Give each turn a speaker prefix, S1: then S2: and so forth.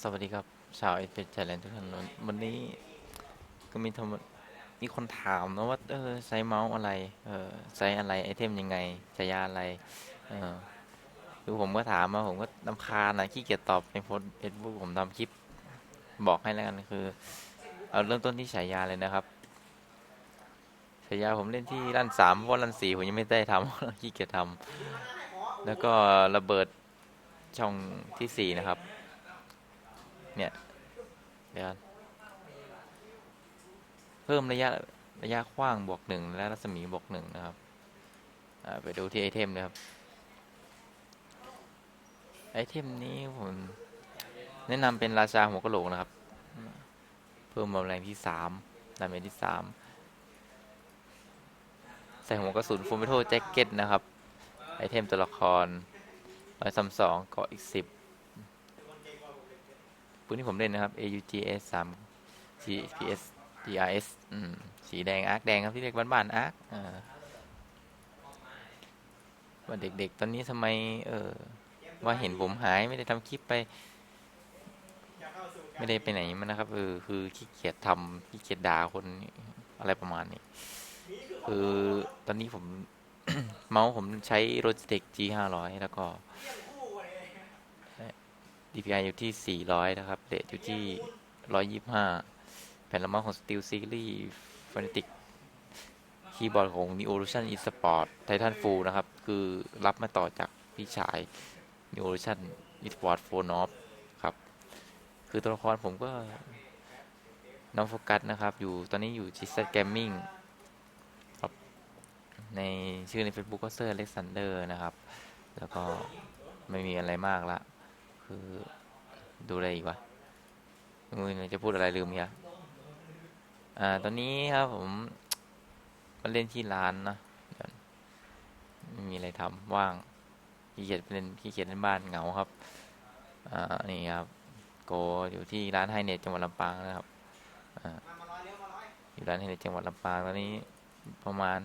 S1: สวัสดีครับ ชาวเอฟเอชแลนทุกท่านวันนี้ก็มีทำมีคนถามนะว่าเออใช้เมาส์อะไรเออใช้อะไรไอเทมยังไงใช้ยาอะไรเออคือผมก็ถามมาผมก็นำคาญนะขี้เกียจตอบในโพสเฟซบุ๊กผมทำคลิปบอกให้แล้วกันคือ เอาเริ่มต้นที่ฉายาเลยนะครับฉายาผมเล่นที่ลั่นสามเพราะลั่นสี่ผมยังไม่ได้ทำขี้เกียจทำแล้วก็ระเบิดช่องที่สี่นะครับ เนี่ย เดี๋ยวเพิ่มระยะระยะกว้างบวกหนึ่งและรัศมีบวกหนึ่งนะครับไปดูที่ไอเทมนะครับ ไอเทมนี้ผมแนะนำเป็นราชาหัวกะโหลกนะครับ เพิ่มความแรงที่สามดาเมจที่สามใส่หัวกระสุนฟูมิโตแจ็คเก็ตนะครับ ไอเทมตัวละครร้อยสามสองเกาะอีกสิบ ปืนที่ผมเล่นนะครับ AUGS 3 GPS DRS สีแดงอาร์คแดงครับที่เรียกบ้านๆอาร์คว่าเด็กๆ ตอนนี้ทำไม เออ ว่าเห็นผมหายไม่ได้ทำคลิปไป ไม่ได้ไปไหนมันนะครับเออคือขี้เกียจทำขี้เกียจด่าคนอะไรประมาณนี้คือตอนนี้ผม เมาส์ผมใช้ Logitech G 500 แล้วก็ DPI อยู่ที่ 400 นะครับเรทอยู่ที่ 125 แผ่นละมาส์ของ Steel Series Fanatic คีย์บอร์ดของ Neolution eSport Titan Full นะครับ คือรับมาต่อจากพี่ชาย Neolution eSport f o r n o f ครับ คือตัวละครผมก็น้องโฟกัสนะครับ อยู่ตอนนี้อยู่ g z Gaming ครับในชื่อใน Facebook ก็เซอร์ Alexander นะครับ แล้วก็ไม่มีอะไรมากละ คือ ดูอะไรอีกวะมือจะพูดอะไรลืมเฮียอ่า ตอนนี้ครับผมมาเล่นที่ร้านนะไม่มีอะไรทำว่างขี้เกียจไปเล่นขี้เกียจเล่นบ้านเหงาครับ อ่า นี่ครับ โกอยู่ที่ร้านไฮเน็ตจังหวัดลำปางนะครับ อ่า อยู่ร้านไฮเน็ตจังหวัดลำปางตอนนี้ประมาณ